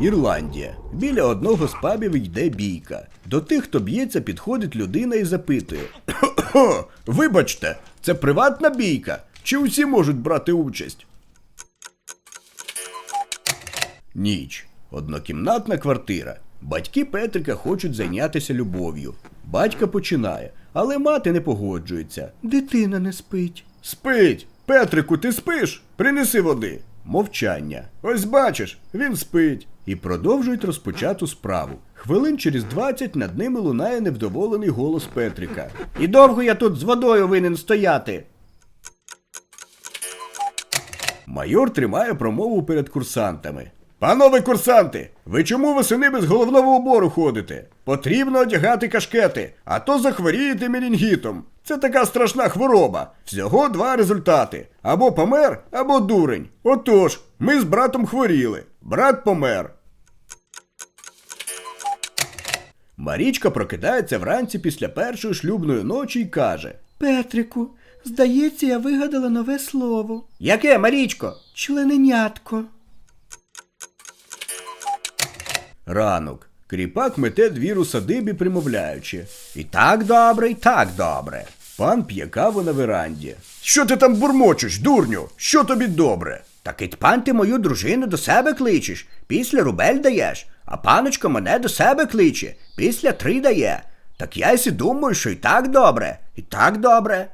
Ірландія. Біля одного з пабів йде бійка. До тих, хто б'ється, підходить людина і запитує: «Хо, Вибачте, це приватна бійка? Чи усі можуть брати участь? Ніч. Однокімнатна квартира. Батьки Петрика хочуть зайнятися любов'ю. Батька починає, але мати не погоджується. Дитина не спить. Спить! Петрику, ти спиш? Принеси води. Мовчання. Ось бачиш, він спить. І продовжують розпочату справу. Хвилин через 20 над ними лунає невдоволений голос Петрика. І довго я тут з водою винен стояти. Майор тримає промову перед курсантами. Панове курсанти, ви чому восени без головного убору ходите? Потрібно одягати кашкети, а то захворієте менінгітом. Це така страшна хвороба. Всього два результати: або помер, або дурень. Отож, ми з братом хворіли. Брат помер. Марічка прокидається вранці після першої шлюбної ночі і каже: Петрику, здається, я вигадала нове слово. Яке, Марічко? Члененятко. Ранок. Кріпак мете двір у садибі, примовляючи. І так добре, і так добре. Пан п'є каву на веранді. Що ти там бурмочеш, дурню? Що тобі добре? Так і пан ти мою дружину до себе кличеш, після рубель даєш, а паночка мене до себе кличе, після три дає. Так я сі думаю, що і так добре, і так добре.